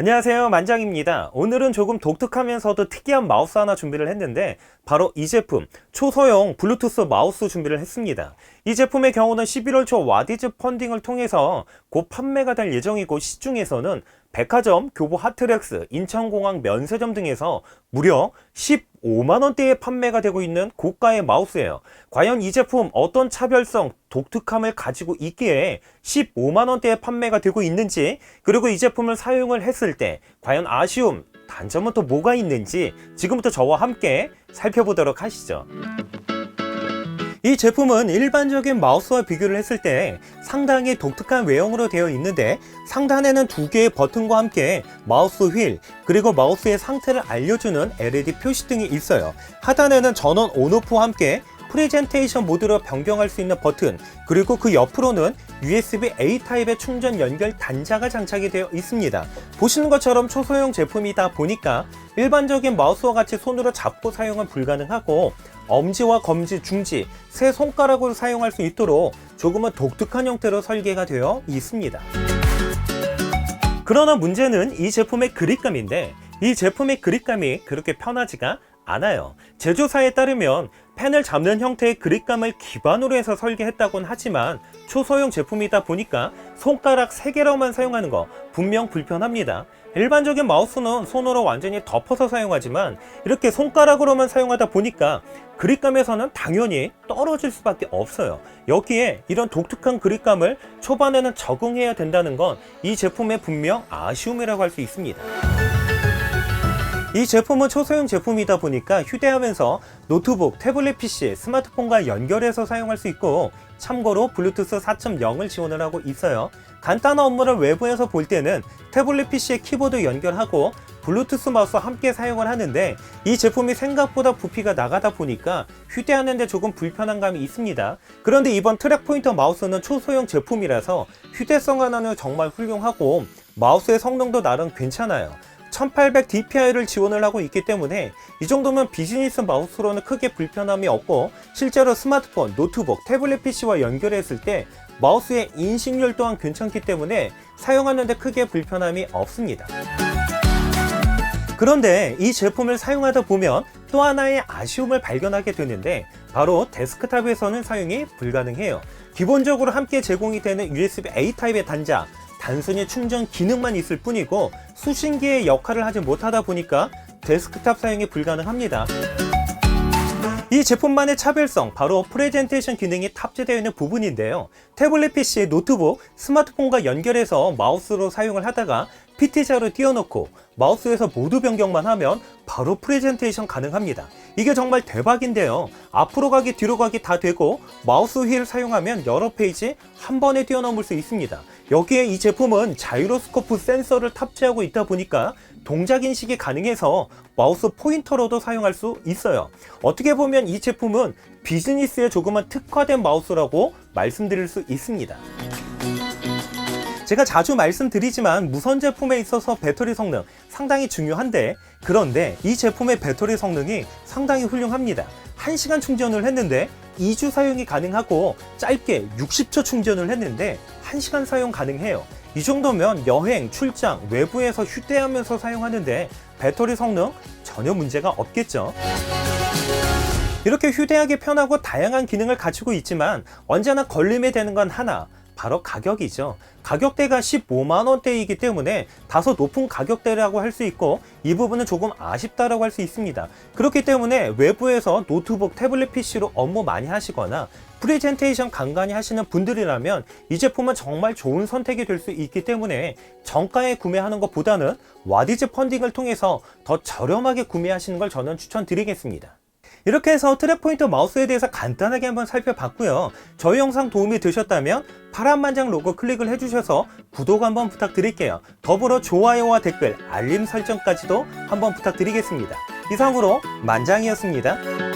안녕하세요. 만장입니다. 오늘은 조금 독특하면서도 특이한 마우스 하나 준비를 했는데 바로 이 제품 초소형 블루투스 마우스 준비를 했습니다. 이 제품의 경우는 11월 초 와디즈 펀딩을 통해서 곧 판매가 될 예정이고 시중에서는 백화점, 교보 하트렉스, 인천공항 면세점 등에서 무려 15만원대에 판매가 되고 있는 고가의 마우스예요. 과연 이 제품 어떤 차별성, 독특함을 가지고 있기에 15만원대에 판매가 되고 있는지, 그리고 이 제품을 사용을 했을 때 과연 아쉬움, 단점은 또 뭐가 있는지 지금부터 저와 함께 살펴보도록 하시죠. 이 제품은 일반적인 마우스와 비교를 했을 때 상당히 독특한 외형으로 되어 있는데 상단에는 두 개의 버튼과 함께 마우스 휠 그리고 마우스의 상태를 알려주는 LED 표시 등이 있어요. 하단에는 전원 온오프와 함께 프레젠테이션 모드로 변경할 수 있는 버튼 그리고 그 옆으로는 USB-A 타입의 충전 연결 단자가 장착이 되어 있습니다. 보시는 것처럼 초소형 제품이다 보니까 일반적인 마우스와 같이 손으로 잡고 사용은 불가능하고 엄지와 검지, 중지, 세 손가락으로 사용할 수 있도록 조금은 독특한 형태로 설계가 되어 있습니다. 그러나 문제는 이 제품의 그립감인데 이 제품의 그립감이 그렇게 편하지가 않아요. 제조사에 따르면 펜을 잡는 형태의 그립감을 기반으로 해서 설계했다곤 하지만 초소형 제품이다 보니까 손가락 3개로만 사용하는 거 분명 불편합니다. 일반적인 마우스는 손으로 완전히 덮어서 사용하지만 이렇게 손가락으로만 사용하다 보니까 그립감에서는 당연히 떨어질 수밖에 없어요. 여기에 이런 독특한 그립감을 초반에는 적응해야 된다는 건 이 제품의 분명 아쉬움이라고 할 수 있습니다. 이 제품은 초소형 제품이다 보니까 휴대하면서 노트북, 태블릿 PC, 스마트폰과 연결해서 사용할 수 있고 참고로 블루투스 4.0을 지원을 하고 있어요. 간단한 업무를 외부에서 볼 때는 태블릿 PC에 키보드 연결하고 블루투스 마우스와 함께 사용을 하는데 이 제품이 생각보다 부피가 나가다 보니까 휴대하는데 조금 불편한 감이 있습니다. 그런데 이번 트랙 포인터 마우스는 초소형 제품이라서 휴대성 하나는 정말 훌륭하고 마우스의 성능도 나름 괜찮아요. 1800 DPI를 지원을 하고 있기 때문에 이 정도면 비즈니스 마우스로는 크게 불편함이 없고 실제로 스마트폰, 노트북, 태블릿 PC와 연결했을 때 마우스의 인식률 또한 괜찮기 때문에 사용하는데 크게 불편함이 없습니다. 그런데 이 제품을 사용하다 보면 또 하나의 아쉬움을 발견하게 되는데 바로 데스크탑에서는 사용이 불가능해요. 기본적으로 함께 제공이 되는 USB-A 타입의 단자, 단순히 충전 기능만 있을 뿐이고 수신기의 역할을 하지 못하다 보니까 데스크탑 사용이 불가능합니다. 이 제품만의 차별성 바로 프레젠테이션 기능이 탑재되어 있는 부분인데요. 태블릿 PC, 노트북, 스마트폰과 연결해서 마우스로 사용을 하다가 PT자로 띄워놓고 마우스에서 모두 변경만 하면 바로 프레젠테이션 가능합니다. 이게 정말 대박인데요. 앞으로 가기 뒤로 가기 다 되고 마우스 휠 사용하면 여러 페이지 한 번에 뛰어넘을 수 있습니다. 여기에 이 제품은 자이로스코프 센서를 탑재하고 있다 보니까 동작 인식이 가능해서 마우스 포인터로도 사용할 수 있어요. 어떻게 보면 이 제품은 비즈니스에 조금은 특화된 마우스라고 말씀드릴 수 있습니다. 제가 자주 말씀드리지만 무선 제품에 있어서 배터리 성능 상당히 중요한데 그런데 이 제품의 배터리 성능이 상당히 훌륭합니다. 1시간 충전을 했는데 2주 사용이 가능하고 짧게 60초 충전을 했는데 1시간 사용 가능해요. 이 정도면 여행, 출장, 외부에서 휴대하면서 사용하는데 배터리 성능 전혀 문제가 없겠죠. 이렇게 휴대하기 편하고 다양한 기능을 가지고 있지만 언제나 걸림이 되는 건 하나. 바로 가격이죠. 가격대가 15만원대이기 때문에 다소 높은 가격대라고 할 수 있고 이 부분은 조금 아쉽다라고 할 수 있습니다. 그렇기 때문에 외부에서 노트북, 태블릿 PC로 업무 많이 하시거나 프레젠테이션 간간히 하시는 분들이라면 이 제품은 정말 좋은 선택이 될 수 있기 때문에 정가에 구매하는 것보다는 와디즈 펀딩을 통해서 더 저렴하게 구매하시는 걸 저는 추천드리겠습니다. 이렇게 해서 트랙포인터 마우스에 대해서 간단하게 한번 살펴봤고요. 저희 영상 도움이 되셨다면 파란만장 로고 클릭을 해주셔서 구독 한번 부탁드릴게요. 더불어 좋아요와 댓글, 알림 설정까지도 한번 부탁드리겠습니다. 이상으로 만장이었습니다.